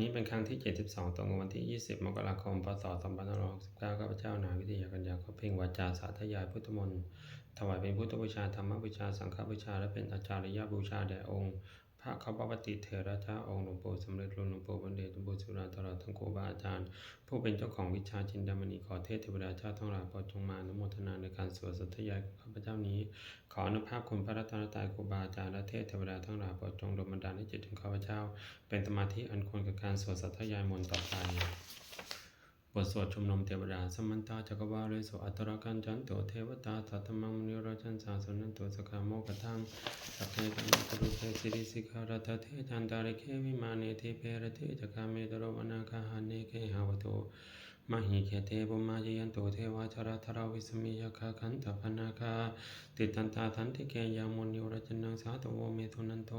นี้เป็นครั้งที่ 72 ตรงกับวันที่ 20 มกราคม พศ 2569ข้าพเจ้านายวิทยากัญญาขอเพ่งวาจาสาธยายพุทธมนต์ถวายเป็นพุทธบูชาธรรมบูชาสังฆบูชา และเป็นอาจาริยบูชาแด่องค์ พระเขาปปติเถระเจ้าองค์หลวงปู่สำเร็จรุ่นหลวงปู่บัณฑิตหลวงปู่สุราตลอดทั้งครูบาอาจารย์ ผู้เป็นเจ้าของวิชาจินดามณีขอเทพเทวดาเจ้าทั้งหลายโปรดจงมาอนุโมทนาในการสวดสัตยายของข้าพเจ้านี้ ขออนุภาพคุณพระรัตนตรัยครูบาอาจารย์และเทพเทวดาทั้งหลายโปรดจงดลบันดาลให้จิตของข้าพเจ้า เป็นสมาธิอันควรกับการสวดสัตยายมนต์ต่อไป บทสวดชมนมเทวดาสมันตาจักรวาเลสุอัตตรกันจันโตเทวตาสัตมังมุนิราชันสาสนันโตสกาโมกทังสัพเพตัมมะตุเทสิริสิการัตเทจันตาริเควิมาเนเทเพระเทจักาเมตโรวนาคาหาเนเคหาวโตมหิเคเทปุมาเยยันโตเทวาชราธราวิสมิยคาคันตพนาคาติตันตาทันติเกยามุนิราชนังสาตโวเมตุนันโต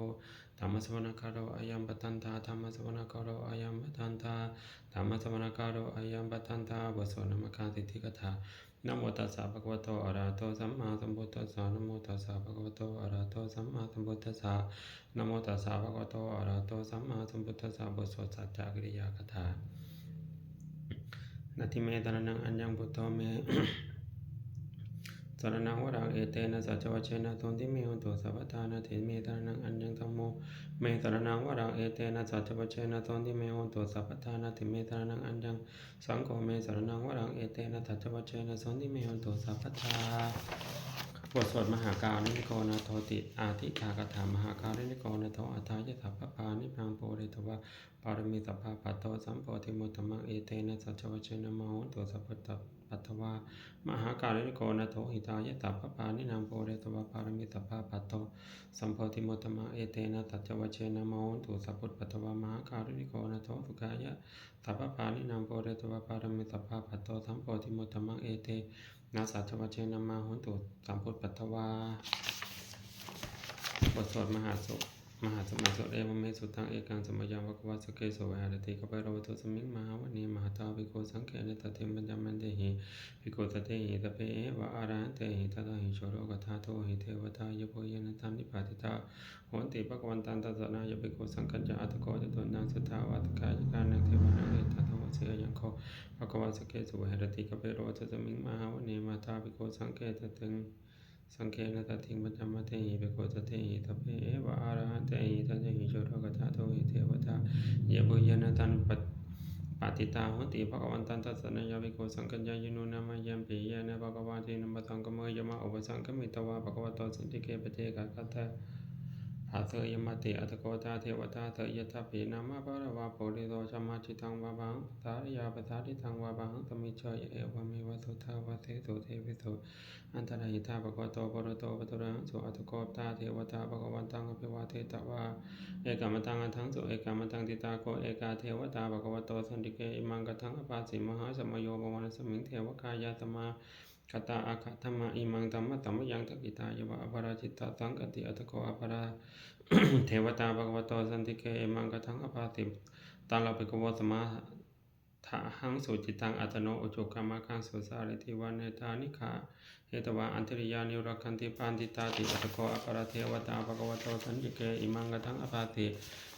ธรรมสวนาคารโรอายัมปตันตาธรรมสวนาคารโรอายัมปตันตาธรรมสมณการโรอายัมปตันตาบทสวดนมการสิทธิกถานะโมตัสสะภะคะวะโตอะระหะโตสัมมาสัมพุทธัสสะนะโมตัสสะภะคะวะโตอะระหะโตสัมมาสัมพุทธัสสะนะโมตัสสะภะคะวะโตอะระหะโตสัมมาสัมพุทธัสสะบทสวดสัจจกิริยาคถานาทิเมตระนังอัญญังพุทโธเม สรณังวรังเอเตนะสัจวัชเชนะตนที่มีหุตุสัพพทานาเถเมตระนังอัญญังธัมโมเมสรณังวรังเอเตนะสัจวัชเชนะตนที่มีหุตุสัพพทานาเถเมตระนังอัญญังสังโฆเมสรณังวรังเอเตนะสัจวัชเชนะตนที่มีหุตุสัพพทาบทสวดมหาการนิโกนาโทติ อาทิคากถามหาการนิโกนาโทอัฏฐายะสัพพปานิพังโพเรตวะปารมีสัพพะปัตโตสัมโพธิมุตตมังเอเตนะสัจวัชเชนะมโหตุสัพพต ปัตตวามหาการิโกนาโทหิตายะตัพพปานินามโพเรตวะปารมิตพาปัตโตสัมโพธิโมตมะเอเตนะตัจวเชนะมโหนตุสัพพุทปัตตวะมหาการิโกนาโทสุกายะตัพพปานินามโพเรตวะปารมิตพาปัตโตสัมโพธิโมตมะเอเตนะสัจวเชนะมโหนตุสัมพุทปัตตวาบทสวดมหาสุ มหาสมาสุเอวเมสุตังเอกังสมยังวะกวาสเกโสวหารติกปะโรวตุสมิงมหาวณีมหาตาวิโกสังเกนตติมัญจมันเตหิภิกตเตหิตเปเอวะอารันเตหิตตาหิโชโรกทาโตหิเทวตายโพยนะตันนิปาติตาโหนติภะคะวันตันตัสนายภิโกสังกัญจอัตโกจตุนังสุทาวาตกายกานังเทวานังเอตตวเสยยังโคภะคะวาสเกสุวหรติกเปโรตุสมิงมหาวเนมหาตาภิโกสังเกตตึง สังเกนะตติงปัญจมะเตหิปโกตเตหิทเพเอวะอารันเตหิทัจหิโชรกตาโตหิเทวตายโพเยนะตันปปฏิตาโหติภะควันตันตัสนยาวิโกสังกัญญายิโนนามายัมปิยะนะภะคะวาตินัมปะสังกเมยมะอุปสังกมิตวะภะควะตสันติเกปเจกะกัตถะ ภาเสยมติอัตโกตาเทวตาเตยะทัพปินามะภะรวะโพธิโตชมาจิตังวะบังทาริยาปทาริตังวะบังตมิจยเอวะเมวะสุทาวะเทโสเทวิโสอันตรายตาภะคะวโตปรโตปตุรังสุอัตโกตาเทวตาภะคะวันตังอภิวาเทตวะเอกามตังอันทังสุเอกามตังติตาโกเอกาเทวตาภะคะวโตสันติเกอิมังกทังอปาสิมหาสมโยบวานสมิงเทวกายาตมา คตาอาคาธรรมาอิมังธรรมะธรรมยังทักิตายะวะอภราจิตตาสังกติอัตโกอภราเทวตาภควตสันติเกอิมังกทังอปาสิตาลาภิกวสมาทะหังสุจิตังอัตโนอุจุกามาคังสุสาริติวันเนตานิขาเหตวะอันตริยานิรักขันติปานติตาติอัตโกอปราเทวตาภควตสันติเกอิมังกทังอปาติ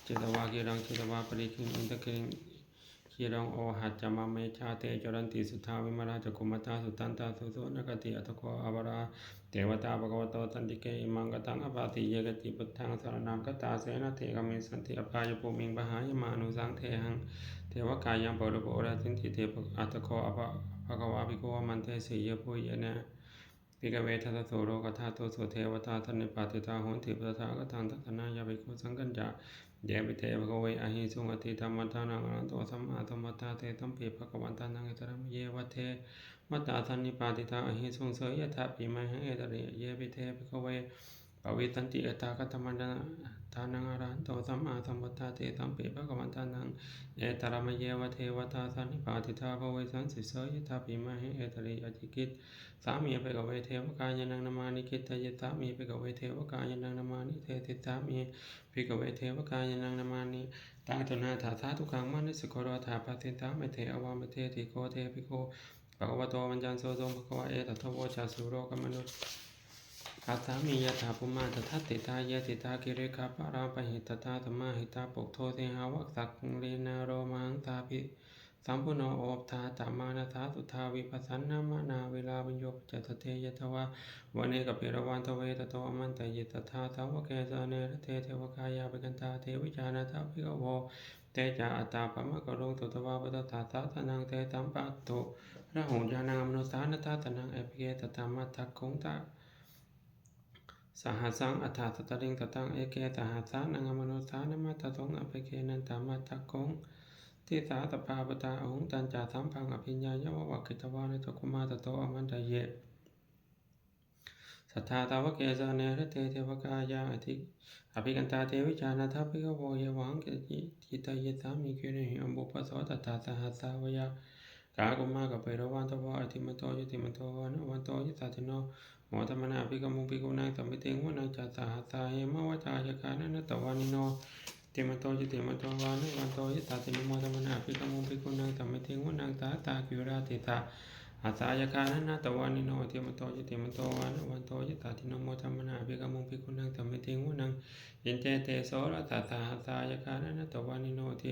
จิตวากิรังจิตวาปริคิงอินทกิง คิรังโอหัจจามเมชาเตจรันติสุทาวิมาราจกุมตาสุตันตาสุโสนกติอัตโกอวราเทวตาภควตตันติเกอิมังกตังอปาติเยกติปุตทังสารนามกตาเสนาเทกเมสันติอภายภูมิงปหายมานุสังเทหังเทวกายังปรโปราสินติเทปอัตโกอภภควาภิโกวมันเทสียปุยเนะปิกเวทัสโสโรกธาโตโสเทวตาทันนิปาติตาโหนติปตถากตังทัตนายาภิกขุสังกัญจา เยปิเทภะคะเวอหิสุงอติธรรมทานังอนันโตสัมมาสัมพุทาเตตัมปิภะกวันตานังเอตระมเยวะเทมัตตาทันนิปาติทาอหิสุงเสยยะถาปิมหังเอตระเยปิเทภะคะเวปวิตันติเอตากตมัน ทานังอรันโตสัมมาสัมพุทธาเตตัมปิภะคะวันตานังเอตระมเยวะเทวตาทันนิปาติตาภเวสันสิเสยยะถาปิมหังเอตระยจิกิตสามีไปกับเวเทวกายนังนามานิคิตยสามีไปกับเวเทวกายนังนามานิเทติสามีไปกับเวเทวกายนังนามานิตาตุนาถาสาทุกังมานิสโกรธาปะเทตาเมเทอวามเทติโกเทปิโกภะคะวะโตวัญญันโสโสภะควะเอตถะโวจาสุโรกมนุษย์ อาสามียถาปุมาตทัตติตาเยติตากิริคาปราปหิตตาสมาหิตาปกโทเทหาวักสักเลนาโรมังตาภิสัมพุโนโอปทาตามานาทาสุทาวิปัสสนนามานาเวลาวิญโยปจตเตยตวะวันเนกปิรวันตเวตโตอมันตยิตถาสาวกเกสเนรเทเทวกายาปกันตาเทวิจานาทาภิกโวเตจาอัตตาปะมะกะโรงตุตวาปตถาสาสนังเตตัมปัตตุระหุญานามโนสานตาตนังเอปิเกตตามัตทักคงตา สหัสสังอัฏฐาตตริงตตังเอเกตหัสสานังมโนสานมัตตงอภิเกนันตามัตตะกงทิสาตปาปตาองตันจาสัมพังอภิญญายวะวักิตวานิตกุมาตโตอมันตเยสัทธาตาวเกสเนรเตเทวกายาอธิอภิกันตาเทวิจานาทัพพิกโวเยวังเกจิจิตายสามีเกเนหิอมบุปโสตตาสหัสสาวยา กากุมากะเปรวันตวะอธิมโตยติมโตวานวันโตยิสาติโนหมอธรรมนาภิกมุภิกุนางสัมปิเตงวนังจัตตาหาตาเยมะวะจายกานะนตวานิโนเตมโตจิเตมโตวานะวันโตยิตาตินโมธรรมนาภิกมุภิกุนางสัมปิเตงวนังตาตาคิวราติตาอาสายกานะนตวานิโนเตมโตจิเตมโตวานะวันโตยิตาตินโมธรรมนาภิกมุภิกุนางสัมปิเตงวนังยินเจเตโสระตาตาหาตายกานะนตวานิโนเต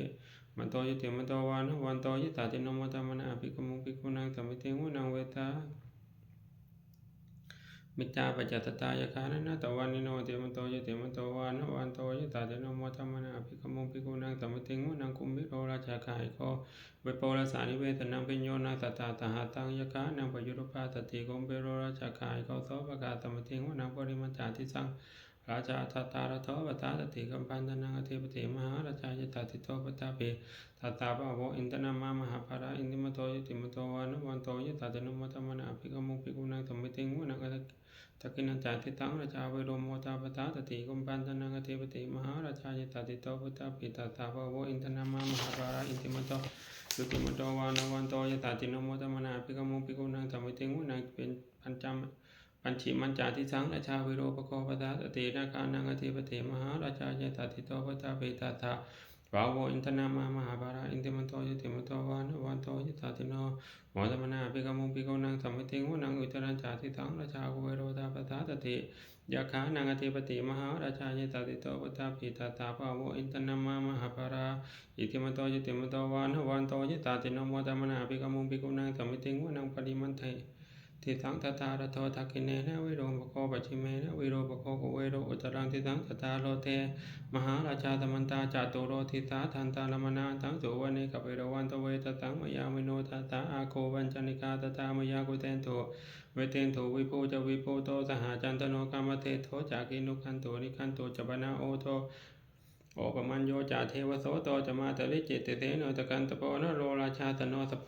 มันโตยิเตมันโตวานวันโตยิตาตินโมธรรมนาภิกมุภิกุนางสัมปิเตงวนังเวตามิจาปัจจตตายคานะนะตวันนิโนเตมันโตยเตมันโตวานวันโตยตาเตโนโมธรรมนาภิกมุภิกุนังตมติงวนังคุมิโรราชาคายโกเวโปรสานิเวทนังเปิญโยนาตตาตหาตังยคานังปยุรปาตติกุมพิโรราชาคายโกโสปกาตมติงวนังปริมัจจาทิสัง ราชาทัตตาระโทปตาตติกัมปันตนังอธิปติมหาราชายตติโตปตาเปตตาปะโวอินทนามามหาภาระอินติมโตยติมโตวานุวันโตยตาเตโนโมธรรมนาภิกมุภิกุนังตมติงวนังอธิตกินันจาทิตังราชาเวโรโมตาปตาตติกุมปันตนังอธิปติมหาราชายตติโตพุทธปิตาตาภวอินทนามามหาปาราอินติมโตสุติมโตวานุวันโตยตตินโมตมนาภิกมุภิกุนังธรรมิติงวนังเป็นพันจำ ปัญชิมันจาทิสังราชาเวโรปโคปตาตตินาคานังอธิปติมหาราชายตติโตพุทธปิตาตาภาวอินทนามามหาภาระอินติมโตยติมโตวานวันโตยตติโนมอธรรมนาภิกมุภิกุนังสัมมิติงวนังอุจรัญจาทิตังราชาเวโรตาปตาตติยาขานังอธิปติมหาราชายตติโตปตาปิตาตาภาวอินทนามามหาภาระอิติมโตยติมโตวานวันโตยตติโนมอธรรมนาภิกมุภิกุนังสัมมิติงวนังปริมันเท ทิสังตตาระโททักขิเนนะวิโรปโคปัจฉิเมนะวิโรปโคโกเวโรอุตรังทิสังตตาโลเทมหาราชาตมันตาจาตุโรทิสาทันตาลมนาทังสุวรรณิกเปรวันตเวตตังมยามิโนทัตตาอาโควันจนิกาตตามยากุเตนโตเวเตนโตวิโพจวิโพโตสหจันตโนกามเทโทจากินุคันโตนิคันโตจปนาโอโทโอปมัญโยจาเทวโสโตจะมาตลิจิตเตโนตกันตโปนโรราชาตโนสโพ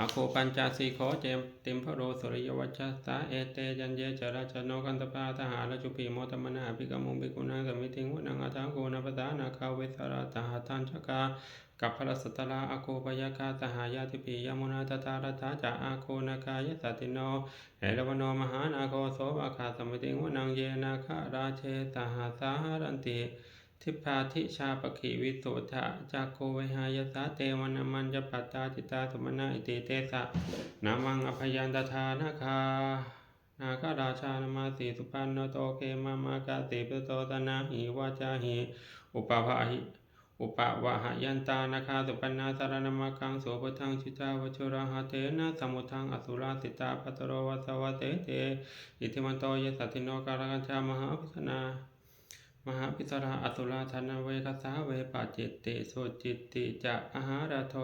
อาโคปัญจสีโขเจมติมพระโรสริยวัชสาเอเตยันเยจราชโนกันตปาทหารจุปีโมตมนาภิกมุงภิกุณังสมิติงวนังอาทังโกนปตานาคาเวสราตหาทันชกากับพระสตตลาอาโคปยากาตหายาติปียมุนาตตารตาจาอาโคนาคายสติโนเอรวโนมหานาโคโสบาคาสมิติงวนังเยนาคาราเชตหาสาหารันติ ทิพาทิชาปขิวิโสทะจากโควิหายสาเตวนามันจะปัตตาจิตาสมนาอิติเตสะนามังอภยันตทานาคานาคาราชานามาสีสุปันโนโตเกมามากาติปโตตนาหิวาจาหิอุปภาหิอุปวะหยันตานาคาสุปันนาสารนามาคังโสปทังชิตาวชุราหะเตนะสมุทังอสุราสิตาปัตโรวัสวะเตเตอิทิมันโตยสัตติโนการกัญชามหาพิสนา มหาพิสราอสุราธนาเวคสาเวปาจิตติโสจิตติจะอาหาราโท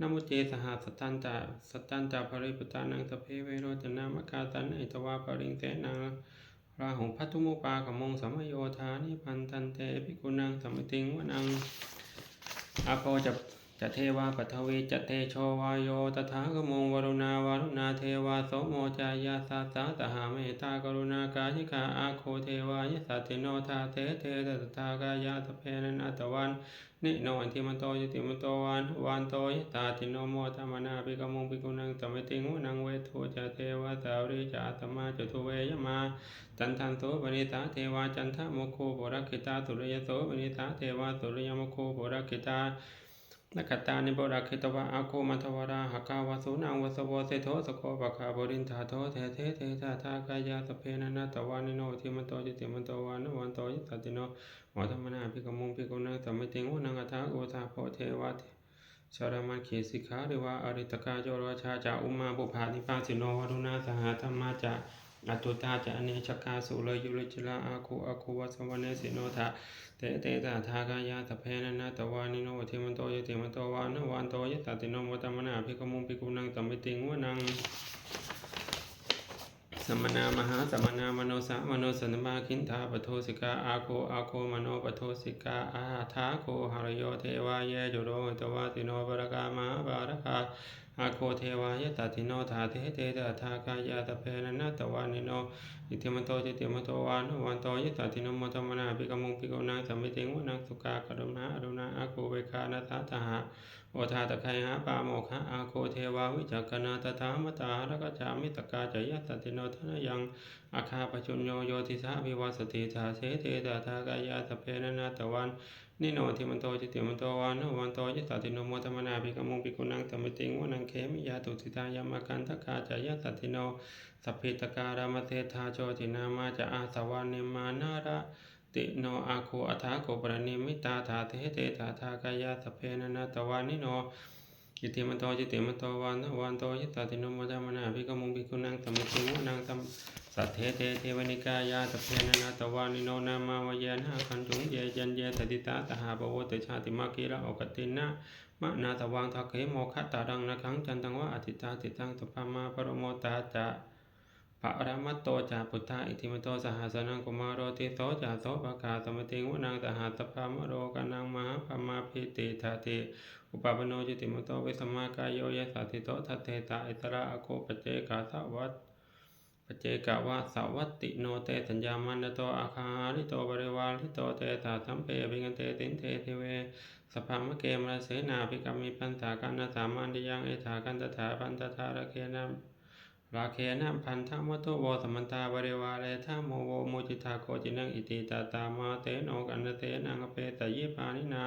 นมุเจสหสตันจะสตันจะภริปตานังสเพเวโรจนามกาตันเอตวาปริงเสนังราหุพัทุมุปาขมงสมโยธานิพันตันเตภิกุนังสมติงวนังอาโปจะ จะเทวาปทวีจะเตโชวายโยตถาคมงวรุณาวารุณาเทวาโสโมจายาสาสาตหาเมตตากรุณากายิกาอาโคเทวายสัตติโนทาเตเทตตถากายาตเพนนาตวันนิโนอันทิมันโตยติมันโตวันวันโตยตาติโนโมธรรมนาภิกมงภิกุนังสมิติงวนังเวทุจะเทวาสาวริจาตมาจตุเวยมาจันทันโสปณิตาเทวาจันทโมโคปุรักขิตาสุริยโสปณิตาเทวาสุริยโมโคปุรักขิตา นกตานิบราคิตวะอาโคมัทวราหกาวาสุนังวสโวเสโทสโกปะคาบรินทาโทเทเทเทตาทากายาสเพนะนาตวานิโนทิมันโตจิติมันโตวานวันโตยิตติโนวัฒมนาภิกมุงภิกขุนังตัมมิติงวนังอัฏฐาโอทาโพเทวะชารมันขีสิกขาหรือว่าอริตกาโยรวชาจาอุมาบุภานิพาสิโนวรุณาสหธรรมาจะ อตุตาจะอเนชกาสุเลยุลิจิลาอาคูอาคูวัสวเนสิโนทาเตเตตาทากายาตเพนะนะตวานิโนวทิมันโตยติมันโตวานวันโตยตติโนวัตมนาภิกมุงภิกุนังตัมมิติงวนังสมนามหาสมนามโนสามโนสันมาคินทาปโทสิกาอาโคอาโคมโนปโทสิกาอาทาโคหารโยเทวายะจุโรตวาติโนปรกามาบารคา อาโคเทวายะตติโนทาเทเตตาทากายาตเพนนะตวานิโนอิติมโตจิติมโตวานวันโตยิตติโนมตมนาภิกมุงภิกนังสัมมิติงวนังสุกากรุณาอรุณาอาคูเวคานาทาตหะโอทาตะไคหาปาโมคะ อาโคเทวาวิจักนาตถามตาหะกจามิตกาจยตติโนทนยังอาคาปจุญโยโยติสาวิวัสติสาเสเตตาทากายาตเพนนาตวัน นิโนทิมันโตจิติมันโตวานวันโตยิตตินโมตมนาภิกมุงภิกขุนังสัมมิติงวนังเขมิยาตุสิตายามากันทกาจยตติโนสัพพิตการามเทธาโจจินามาจะอาสวานิมานาระติโนอาคูอัฏฐาโกปรณิมิตาธาเทเตธาทากายาสพเพนะนาตวานิโน อิติมันโตจิติมันโตวันวันโตยิตาติโนมจามนาภิกมุงภิกขุนังตมิติวนังตมสัทเทเตเทวนิกายาสพเพนะนาตวานิโนนามาวเยนะขันจุงเยจันเยตติตาตหาปวตชาติมากีระอกตินะมะนาตวังทักเขโมขตารังนะขังจันตังวะอติตาติตังตุปามาปรโมตาจะปะระมัตโตจาพุทธาอิติมโตสหัสนังกุมารโรติโสจาโสภคาสมติงวนังสหัสพามโรกนังมหาพมาพิติทาติ อุปปโนจิติมโตวิสมากายโยยสัติโตทัตเตตาอิสระอโคปเจกาสวัตปเจกาวาสวัตติโนเตสัญญามันโตอาคาริโตบริวาริโตเตสาสัมเปวิกันเตตินเทเทเวสภามเกมระเสนาภิกรรมิปันธากันนาสามันติยังเอถากันตถาปันตถาระเคนะราเคนะพันธะมะโตโวสมันตาบริวาเรธาโมโวโมจิตาโกจินังอิติตาตามาเตโนกันเตนังเปตยิปานินา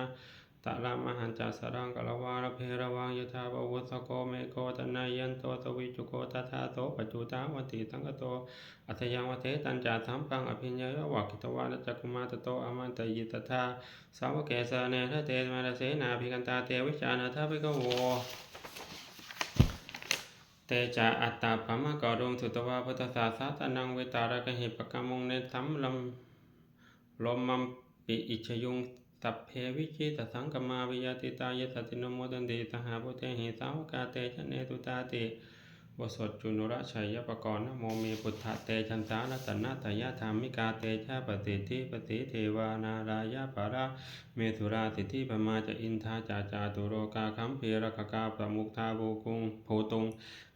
ตะลามหันจัสรังกลวาระเพระวังยถาบวุสโกเมโกตนายันโตสวิจุโกตถาโตปัจจุตาวติตังกโตอัตยังวเทตันจาสัมปังอภิญญยวะกิตวานจักุมาตโตอมันตยิตถาสาวกเกสเนทเตมาเสนาภิกันตาเตวิจานาทาภิกโวเตจาอัตตาปะมะกะรุงสุตวาพุทธศาสตนังเวตาระกะหิปะกะมุงเนสัมลมลมมัมปิอิชยุง สัพเพวิจิตสังกมาวิยติตายสตินโมตันติสหาพุทเตหิสาวกาเตชะเนตุตาติบสดจุนุระชัยปกรณ์นโมเมพุทธะเตชันตาลตนะตยธรรมิกาเตชะปฏิทิปฏิเทวานารายะปาระเมธุราสิทธิปมาจะอินทาจาจาตุโรกาคัมเพรกกาประมุกทาภูกุงโพตุง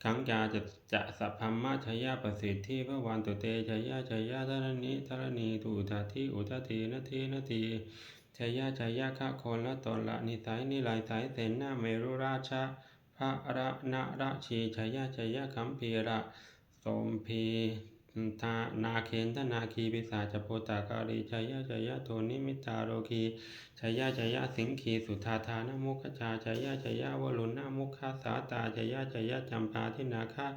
ขังจาจะจะสัพพัมมะชยะประสิทธิพระวันตุเตชยะชยะธรณีธรณีตุอุทาทิอุทาทีนาทีนาที ชยะชยะคะคนละตนละนิสัยนิลายสายเสนหน้าเมรุราชะพระระนะระชีชยะชยะคัมพีระสมพีทานาเคนทนาคีปิสาจโพตาการีชยะชยะโทนิมิตาโรคีชยะชยะสิงคีสุธาธานมุขชาชยะชยะวลุณนามุขสาตาชยะชยะจำปาทินาคา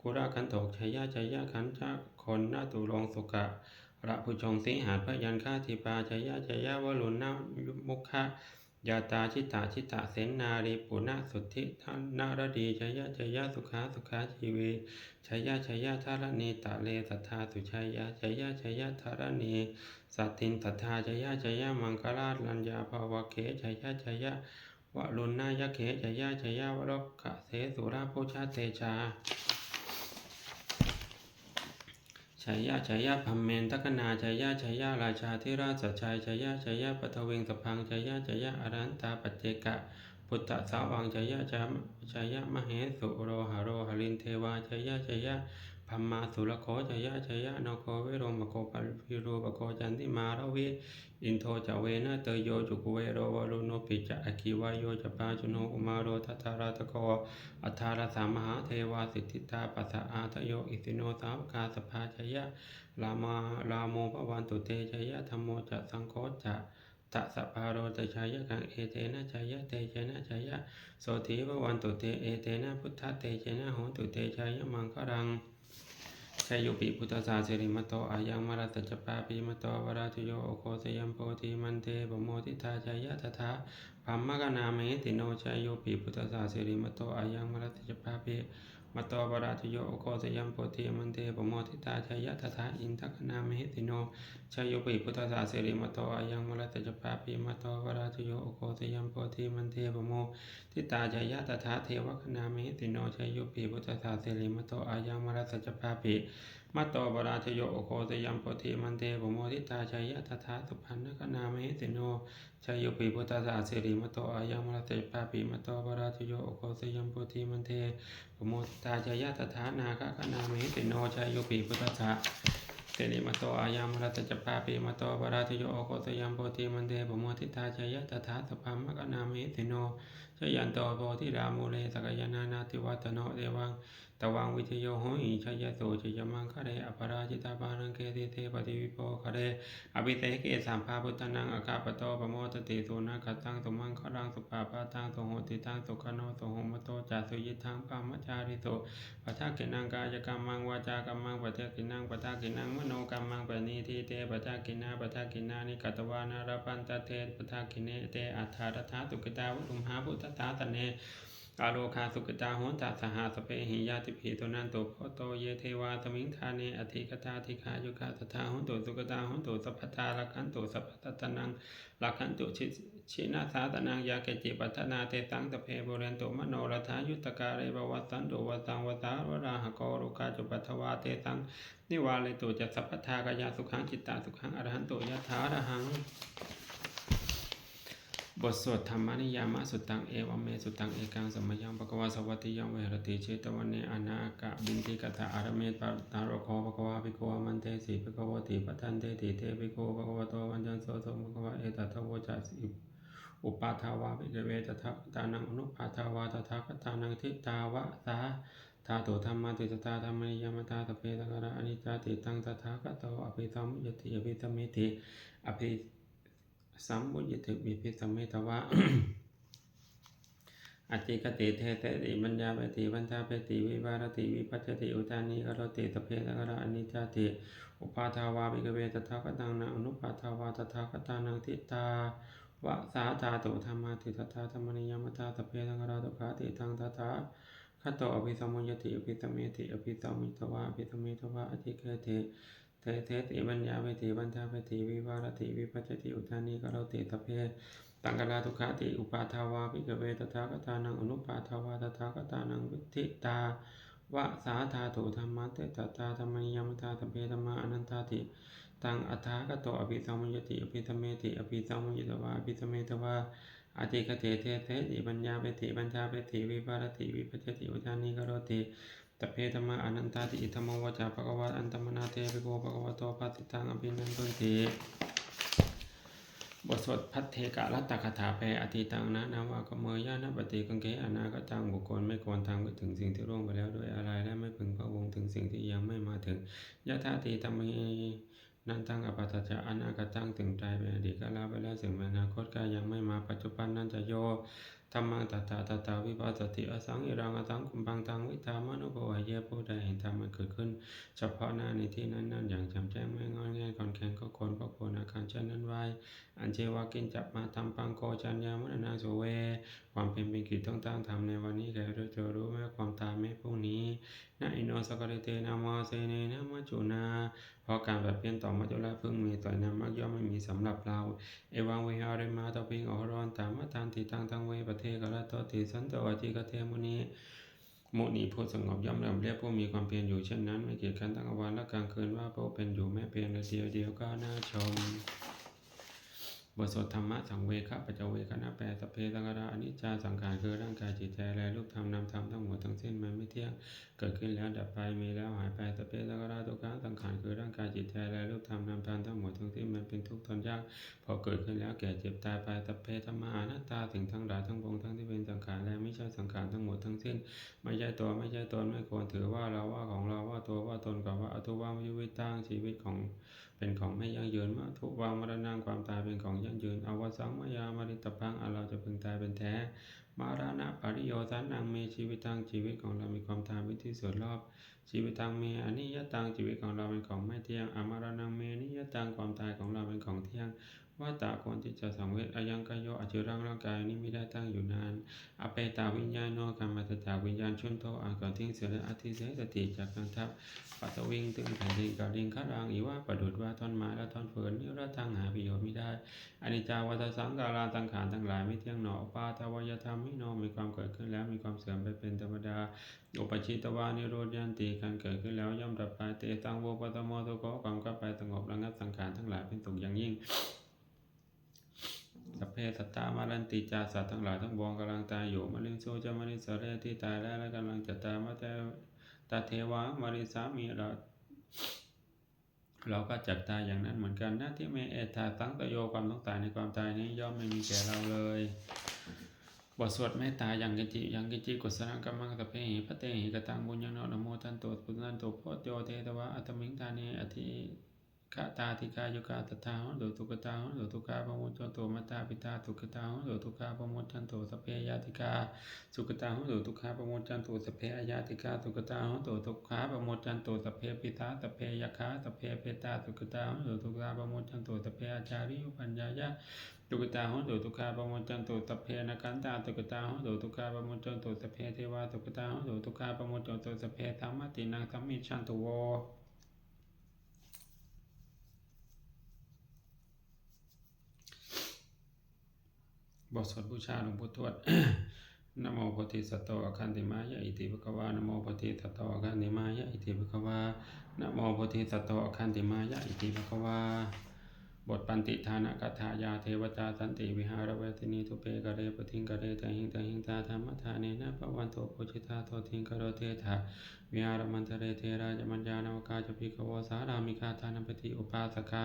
กุระคันโตกชยะชยะขันชะคนนาตุรงสุกะ ระผู้ชงสิหาพระยัญคาทิปาชยะชยะวลุณนามุขะยาตาชิตาชิตาเสนนารีปุณะสุทธิทานารดีชยะชยะสุขาสุขาชีวีชยะชยะธารณีตะเลสัทธาสุชยะชยะชยะธารณีสัตตินสัทธาชยะชยะมังคลาลัญญาภาวะเขชยะชยะวะลุณนายะเขชยะชยะวรกขะเสสุราโพชาเตชา ชัยยะชัยยะพัมเมนทักนาชัยยะชัยยะราชาธิราชสัจชายชัยยะชัยยะปัทวิงสพังชัยยะชัยยะอรันตาปัจเจกะพุทธสาวังชัยยะชามชัยยะมเหสุโรหโรหลินเทวาชัยยะชัยยะ พัมมาสุรโคชัยะชัยะนโควิโรมโคปัลพิโรปโคจันติมารวิอินโทจเวนะเตโยจุกเวโรวรุโนปิจะอคิวายโยจปาจุโนอุมาโรทัตตาราตโกอัฏฐารสามหาเทวาสิทธิตาปัสสะอาทโยอิสิโนสาวกาสภาชยะลามาลาโมปวันตุเตชยะธรรมโมจะสังโฆจะตสปาโรตชายะกังเอเตนะชายะเตเจนะชายะโสธีพวันตุเตเอเตนะพุทธเตเจนะโหตุเตชายะมังครัง ชัยโยปิพุทธสาสิริมโตอายังมรัตจปาปิมโตวราทุโยโอโคสยัมโพธิมันเตปโมทิตาชายะตถาพัมมกนาเมติโนชัยโยปิพุทธสาสิริมโตอายังมรัตจปาปิ มโตวราชโยโอโคสยมโพธิมันเทปโมทิตาชายะตถาอินทกนาเมติโนชัยโยปิพุทธสาสิริมตอายังมรตจปาปิมโตวราชโยโอโคสยมโพธิมันเทปโมทิตาชายะตถาเทวคณาเมติโนชัยโยปิพุทธสาสิริมตอายังมรตจปาปิ มัตโตบราชโยโอโคสยัมโพธิมันเตปโมทิตาชัยยะตถาสุพันนกนามหิติโนชัยโยปิพุทธาสาสิริมโตอายังมรตปาปิมัตโตบราชโยโอโคสยัมโพธิมันเตปโมทิตาชัยยะตถานาคะกนามหิติโนชัยโยปิพุทธาสิริมโตอายังมรตจปาปิมัตโตบราชโยโอโคสยัมโพธิมันเตปโมทิตาชยยะตถาสุพัมมกนามหิติโนชยันโตโพธิรามูเลสกยานานาติวัตโนเดวัง ตวังวิทโยโหอิชยโสชยมังคะเรอปราจิตาปานังเกติเทปฏิวิโปคะเรอภิเตเกสัมภาพุทธนังอากาปโตปโมตติสุนัขตังสุมังครังสุปาปาตังสุโหติตังสุขโนสุโหมโตจัสุยิทังปามจาริโตปัทกินังกายกรรมังวาจากรรมังปัทกินังปัทกินังมโนกรรมังปณีทีเตปัทกินาปัทกินานิกัตวานารปันตเทปัทกิเนเตอัฏฐารถาตุกิตาวุตุมหาพุทธตาตเน อาโลคาสุกตาโหนตัสหาสเปหิยาติภิตุนันโตโพโตเยเทวาตมิงคาเนอธิกตาธิคายุคาตถาโหนตุสุกตาโหนตุสัพพทาลักขันตุสัพพตตนังลักขันตุชิชินาสาตนังยาเกจิปัฏนาเตตังตเพโบเรนตุมโนรัฐายุตการเรบวัสันตุวัสังวสาวราหโกรุกาจุปัทวาเตตังนิวาเลตุจัสสัพพทากายาสุขังจิตตาสุขังอรหันตุยะถาอรหัง บทสวดธรรมนิยามะสุตังเอวเมสุตังเอกังสมยังปะกวาสวัติยังเวรติเชตวันเนอนาคบินติกถาอารเมตตารโคปะกวาภิโกขวมันเตสีภิกวติปทันเตติเตภิโกปะกวาโตวันจันโสโสภะกวาเอตัทโวจัสิอุปาทาวาภิกเวตถาคตานังอนุปาทาวาตถาคตานังทิตาวะสาธาตุธรรมติตตาธรรมนิยามตาตเพตกระอนิจจติตังตถาคตโตอภิสัมยติอภิสัมมิติอภิ สัมบุญยติวิพิสมเมตวะอติกติเทเตติปัญญาปติปัญญาปติวิวารติวิปัจจติอุทานิกรติตเพตกระอนิจจติ อุปาทาวาวิกเวตถาคตังนะอนุปาทาวาตถาคตานังทิตาวะสาธาตุธรรมาติตถาธรรมนิยมตาตเพตกระตุขาติตังตถาคตโตอภิสมุญยติอภิสมเมติอภิสมิตวะอภิสมเมตวะอธิเกติ เทเทติปัญญาเวติปัญญาเวติวิวารติวิปัจจติอุทานิกรติตเพตังกลาทุกขติอุปาทาวาภิกเวตถาคตานังอนุปาทาวาตถาคตานังวิธิตาวะสาธาตุธรรมะเตตตาธรรมยมตาตเพธรรมาอนันตาติตังอัฏฐากโตอภิสัมมุญติอภิสมเมติอภิสัมมุญตวาอภิสมเมตวาอติกเตเทเทติปัญญาเวติปัญญาเวติวิวารติวิปัจจติอุทานิกรติ ตเพธรรมะอนันตาติอิธรรมวจาภควาอันตมนาเตปิโกภควโตปัสสิตังอภินันตุนติบทสวดพัทเทกะรัตตคาถาแปลอธิตังนะนาวากเมยยานะปฏิกังเกอนาคตังบุคคลไม่ควรทำไปถึงสิ่งที่ร่วงไปแล้วด้วยอะไรและไม่พึงพระวงถึงสิ่งที่ยังไม่มาถึงยะธาติธรรมีนันตังอปัตตจะอนาคตังถึงใจเป็นอดีตก็ลาไปแล้วสิ่งในอนาคตก็ยังไม่มาปัจจุบันนั้นจะโย ธรรมังตถาตถาวิปัสสติอสังอิรังอสังคุมบังตังวิธามนุโภวเยผู้ใดเห็นธรรมมันเกิดขึ้น เฉพาะหน้าในที่นั้นนั่นอย่างจำแจ้งไม่งอนแงก่อนแข่งก็คนก็ควรอาการเช่นนั้นไว้อันเจวากินจับมาทำปังโกจัญญามุนนาโสเว ความเป็นเป็นกิจต้องตั้งทำในวันนี้แกรู้เธอรู้ไหมความตายไม่พรุ่งนี้นะอินโนสกริเตนามาเซเนนะมัจจุนาเพราะการแบบเปลี่ยนต่อมัจจุราชเพิ่งมีต่อยนามักย่อมไม่มีสำหรับเรา เอวังวิหารมาตปิงอรอนตามมาทานติตังทังเวประเทศกระโตติสันตวจิกเทมุนีมุนีผู้สงบย่อมรำเรียกผู้มีความเพียรอยู่เช่นนั้น ไม่เกียจกันตั้งวันและกลางคืนว่าผู้เป็นอยู่แม้เพียงเดียวเดียวก็น่าชม บทสวดธรรมะสังเวคะปัจจเวคณะแปลสเพสังกราอนิจจาสังขารคือร่างกายจิตใจและรูปธรรมนามธรรมทั้งหมดทั้งสิ้นมันไม่เที่ยงเกิดขึ้นแล้วดับไปมีแล้วหายไปสเพสังกราทุกขังสังขารคือร่างกายจิตใจและรูปธรรมนามธรรมทั้งหมดทั้งสิ้นมันเป็นทุกข์ทนยากพอเกิดขึ้นแล้วแก่เจ็บตายไปสเพธรรมาอนัตตาถึงทั้งหลายทั้งปวงทั้งที่เป็นสังขารและไม่ใช่สังขารทั้งหมดทั้งสิ้น ไม่ใช่ตัวไม่ใช่ตนไม่ควรถือว่าเราว่าของเราว่าตัวว่าตนกับว่าอตุว่าวิวิตตังชีวิตของเป็นของไม่ยั่งยืนมัทุวามรณะความตายเป็นของยั่งยืนอวสังมายามริตพังอันเราจะพึงตายเป็นแท้ มาราณะปริโยสันนังเมชีวิตังชีวิตของเรามีความตายเป็นที่สุดรอบ ชีวิตังเมอนิยตังชีวิตของเราเป็นของไม่เที่ยงอมารณังเมนิยตังความตายของเราเป็นของเที่ยง ว่าตาคนที่จะสังเวชอายังกายโยอาจจะร่างร่างกายนี้ไม่ได้ตั้งอยู่นานอเปตาวิญญาณโนกรรมตตาวิญญาณชุนโตอาก่อนทิ้งเสือและอธิเสสติจากการทับปัตวิงตึงแผ่นดินกับดินข้ารางอีว่าประดุดว่าท่อนไม้และท่อนเฟืนนิรัตังหาประโยชน์ไม่ได้อนิจจาวัฏสังกาลาตังขานทั้งหลายไม่เที่ยงหนอปาทวายธรรมไมิโนมีความเกิดขึ้นแล้วมีความเสื่อมไปเป็นธรรมดาอุปชิตวานิโรธยันติการเกิดขึ้นแล้วย่อมดับไปเตตังโวปตโมโตโกความก็ไปสงบระงับสังขารทั้งหลายเป็นสุขอย่างยิ่ง สัพเพสัตตามารันติจาสัตว์ทั้งหลายทั้งปวงกำลังตายอยู่มะลิงโซจะมะลิสเรที่ตายแล้วและกำลังจะตายมาแต่ตาเทวามาริสามีเราเราก็จักตายอย่างนั้นเหมือนกันนะที่เมเอตาตั้งตโยความต้องตายในความตายนี้ย่อมไม่มีแก่เราเลยบทสวดเมตตาอย่างกิจิอย่างกิจิกุศลกัมมังตะเพหิพระเตหิกตังบุญญโนอนโมทันโตปุณันโตโพธิโยเทตวะอัตมิงตานีอธิ กาตาธิกาโยกาตถาหโดทุกตาหโดทุกาปมุจโตมัตตาปิตาทุกตาหโดทุกาปมุจจันโตสเพยาติกาสุกตาหโดทุกาปมุจจันโตสเพยาติกาทุกตาหโดทุกาปมุจจันโตสเพปิตาสเพยคาสเพเปตาทุกตาหโดทุกาปมุจจันโตสเพอาจาริยุปัญญายะตุกตาหโดทุกาปมุจจันโตสเพนกันตาตุกตาหโดทุกาปมุจจันโตสเพเทวาตุกตาหโดทุกาปมุจจันโตสเพธรรมตินังธรรมิชันตุโว บทสวดบูชาหลวงพ่อทวดนโมปฏิสัตโตอคันติมายะอิติภควานโมปฏิสัตโตอคันติมายะอิติภควานโมปฏิสัตโตอคันติมายะอิติภควา บทปันติทานกัถายาเทวตาสันติวิหารเวทินีทุเปกเรปทิงกเรตหิงตหิงตาธรรมทาเนนะปวันโตปุจิตาโททิงกโรเทถาวิหารมันเทเรเทราจมัญญานวกาจพิกวสารามิกาทานปฏิอุปาสกา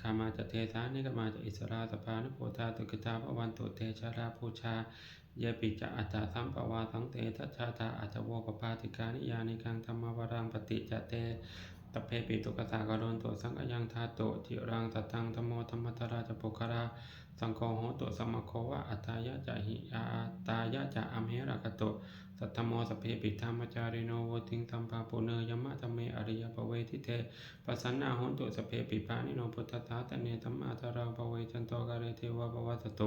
คามาจะเทสานิกมาจะอิสราสภานโพธาตุกิตาปวันโตเตชาราภูชาเยปิจะอัจจสัมปวาสังเตทัชชาตาอัจโวปปาติกานิยานิกังธรรมวรังปฏิจเต ตเพปิตุกตากรณโตสังกยังธาโตจิรังตัตังธโมธรรมตราจะปุคราสังโฆโหตุสมโควะอัตายะจะหิอาตายะจะอมเหระกโตสัทธโมสเพปิธรรมจาริโนโวติงธรรมปาปุเนยมะธรรมเมอริยปเวทิเตปัสสนาหุนตุสเพปิปานิโนพุทธทาตเนธรรมาตราปเวจันโตกาเรเทวะปวัสโต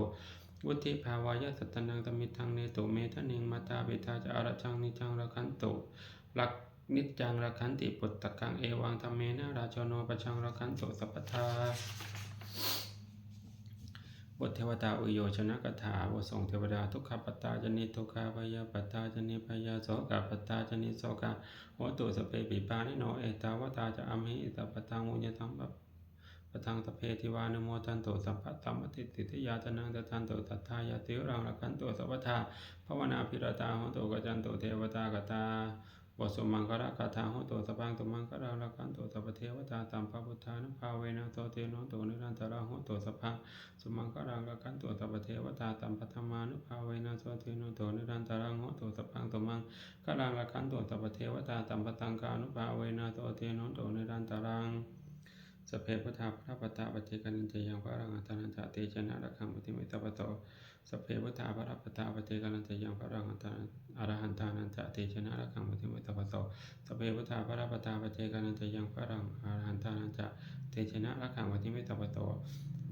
วุติภาวายะสัตตนังตมิทังเนตุเมทะนิงมาตาเบตาจะอรจังนิจังระคันตุลัก นิจจังระคันติปุตตะกังเอวังธรรมเมนะราชโนปชังระคันตุสัพพทาบทเทวตาอุโยชนะกถาบทส่งเทวดาทุกขปตาจนิทุกขาพยาปตาจนิพยาโสกาปตาจนิโสกาโหตุสเปปิปานิโนเอตาวตาจะอัมหิอิตาปตังมุญญตังปปทังตเพทิวานโมทันโตสัมปัตตมติติทิยาตนังตทันโตตัทธายาติรังรักันโตสัพพทาภาวนาภิรตาโหตุกจันโตเทวตากตา บทสมังคระคาถาโหตุสปังตุมังคระรักันโตสัพพเทวตาตัมปะพุทธานุภาเวนะโตเทโนโตนิรันตระโหตุสปังสมังคระรักันโตสัพพเทวตาตัมปะธมานุภาเวนะโตเทโนโตนิรันตระโหตุสปังตุมังคระรักันโตสัพพเทวตาตัมปตังกานุภาเวนะโตเทโนโตนิรันตรังสเพพุทธาพระปตาปฏิกันเจยังพระรังอัตนันจะเตชนะระคังปฏิมิตาปโต สเพพุทธาพระปตาปเจกันเจยังพระรังอันันอรหันตานันจะเตชนะระคังปฏิมุตปโตสเพพุทธาพระปตาปเจกันเจยังพระรังอรหันตานันจะเตชนะระคังปฏิมุตปโต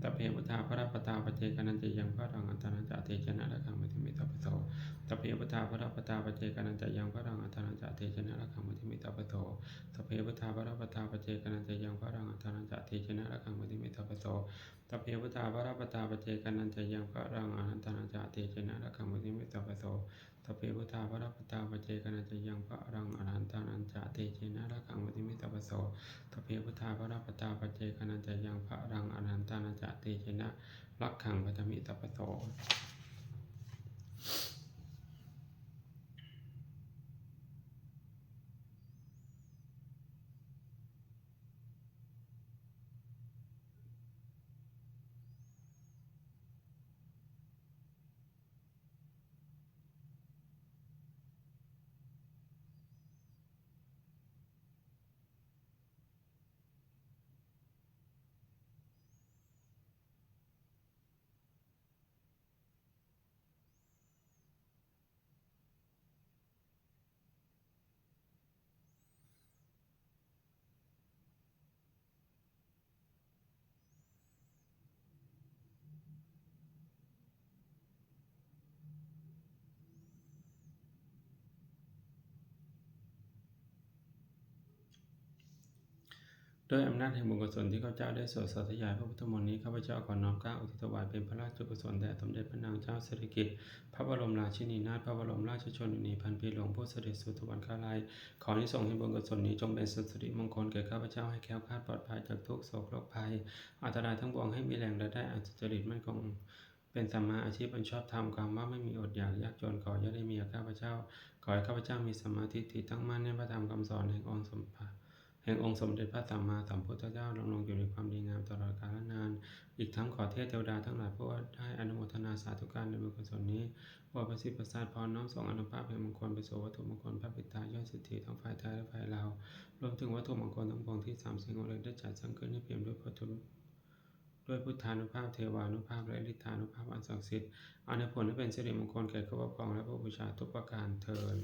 ตเพพุทธาพระปตาปฏิกันเจยังพระรังอันตนันจะเตชนะระคังปฏิมิตาปโตตเพพุทธาพระปตาปฏิกันเจยังพระรังอันตนันจะเตชนะระคังปฏิมิตาปโสตเพพุทธาพระปตาปฏิกันเจยังพระรังอันตนันจะเตชนะระคังปฏิมิตาปโตตเพพุทธาพระปตาปฏิกันเจยังพระรังอันตานันจะเตชนะระคังปฏิมิตาปโตตเพพุทธาพระปตาปฏิกันเจยังพระรังอันตานันจะเตชนะระคังปฏิมิตาปโตตเพพุทธาพระปตาปฏิกันเจยังพระรังอันตานันจะเตชนะรักขังปฏิมิตปโต ด้วยอำนาจแห่งบุญกุศลที่ข้าพเจ้าได้สวดสาธยายพระพุทธมนต์นี้ข้าพเจ้าขอน้อมเกล้าอุทิศถวายเป็นพระราชกุศลแด่สมเด็จพระนางเจ้าสิริกิติ์พระบรมราชินีนาถพระบรมราชชนนีพันปีหลวงผู้เสด็จสู่สวรรคาลัยขอที่ส่งส์แห่งบุญกุศลนี้จงเป็นสุสิริมงคลแก่ข้าพเจ้าให้แคล้วคลาดปลอดภัยจากทุกโศกโรคภัย อันตรายทั้งปวงให้มีแหล่งรายได้อันสุจริตมั่นคงเป็นสัมมาอาชีพอันชอบธรรมความว่าไม่มีอดอยากยากจนขออย่าได้มีข้าพเจ้า ขอให้ข้าพเจ้ามีสมาธิที่ตั้งมั่นในพระธรรมคำสอนแห่งองค์สมภะ แห่งองค์สมเด็จพระสัมมาสัมพุทธเจ้าดำรงอยู่ในความดีงามตลอดกาลนาน อีกทั้งขอเทพเทวดาทั้งหลายผู้ได้อนุโมทนาสาธุการในบุญกุศลนี้ว่าประสิทธิ์ประสาทพรน้อมส่งอนุภาพแห่งมงคลไปสู่วัตถุมงคลพระปิตายอดสิทธิทั้งฝ่ายไทยและฝ่ายลาวรวมถึงวัตถุมงคลทั้งปวงที่สามสิ่งองค์เล็กได้จัดสร้างขึ้นให้เปี่ยมด้วยพุทธด้วยพุทธานุภาพเทวานุภาพและฤทธานุภาพอันศักดิ์สิทธิ์อันในผลให้เป็นสิริมงคลแก่ข้าพเจ้าและผู้บูชาทุกประการเทิน